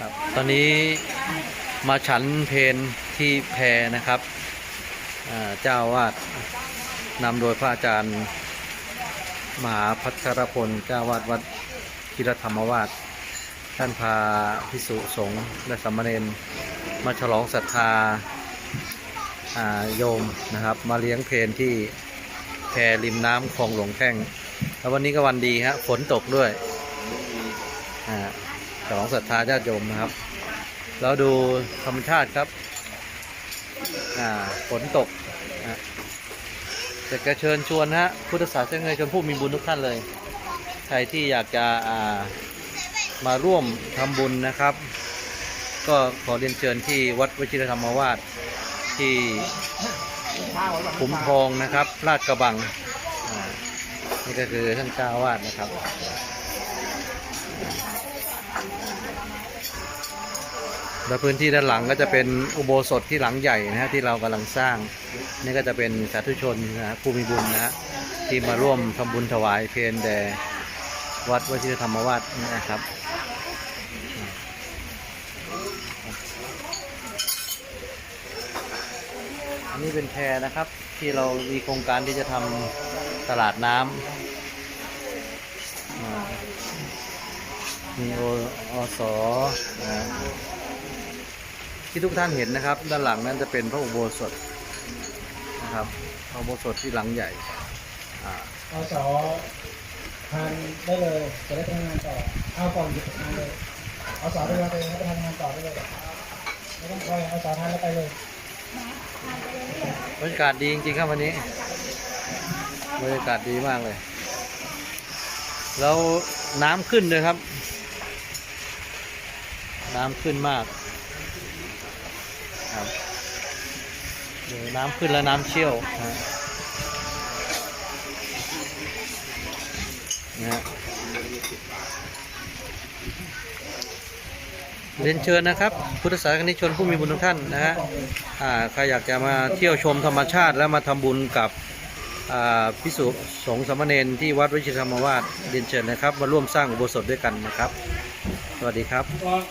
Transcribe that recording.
ครับ ตอนนี้มาฉันเพนที่แพรนะครับเจ้าวาดนำโดยพระอาจารย์มหาพัชรพลเจ้าวาดวัดกิรธรรมวาสท่านพาพิสุสงฆ์และสามเณรมาฉลองศรัทธาโยมนะครับ มาเลี้ยงเพนที่แพรริมน้ำคลองหลวงแท่ง แล้ววันนี้ก็วันดีฮะฝนตกด้วยอ่า ฉลองศรัทธาญาติโยมนะครับ แล้วดูธรรมชาติครับอ่าฝนตกจะกระเชิญชวนฮะพุทธศาสนิกชนผู้มีบุญทุกท่านเลย ใครที่อยากจะอ่ามาร่วมทำบุญนะครับ ก็ขอเรียนเชิญที่วัดวชิรธรรมวาสที่ขุมทองนะครับลาดกระบังอ่านี่ก็คือท่านเจ้าวาสนะครับ แล้วพื้นที่ด้านหลังก็จะเป็นอุโบสถที่หลังใหญ่นะฮะที่เรากำลังสร้าง นี่ก็จะเป็นสาธุชนนะฮะผู้มีบุญนะฮะที่มาร่วมทำบุญถวายเพลแด่วัดวชิรธรรมวาสนะครับอันนี้เป็นแพรนะครับที่เรามีโครงการที่จะทำตลาดน้ำ มีโออสนะที่ทุกท่านเห็นนะครับ ด้านหลังนั้นจะเป็นพระอุโบสถนะครับพระอุโบสถที่หลังใหญ่อ่าเอาสอทานได้เลยจะได้ไปทำงานต่อเอาก่อนหยุดทานเลยเอาสอไปวางตัวเองแล้วไปทำงานต่อได้เลยไม่ต้องคอยเอาสอทานแล้วไปเลยบรรยากาศดีจริงๆครับวันนี้บรรยากาศดีมากเลย แล้วน้ำขึ้นเลยครับ น้ำขึ้นมากครับเดี๋ยวน้ำขึ้นแล้วน้ำเชี่ยวนะฮะเรียนเชิญนะครับ พุทธศาสนิกชนผู้มีบุญทุกท่านนะฮะใครอยากจะมาเที่ยวชมธรรมชาติและมาทำบุญกับพิสุสงฆ์สมเณรที่วัดวิชิตธรรมวาสเรียนเชิญนะครับ มาร่วมสร้างอุโบสถด้วยกันนะครับ สวัสดีครับ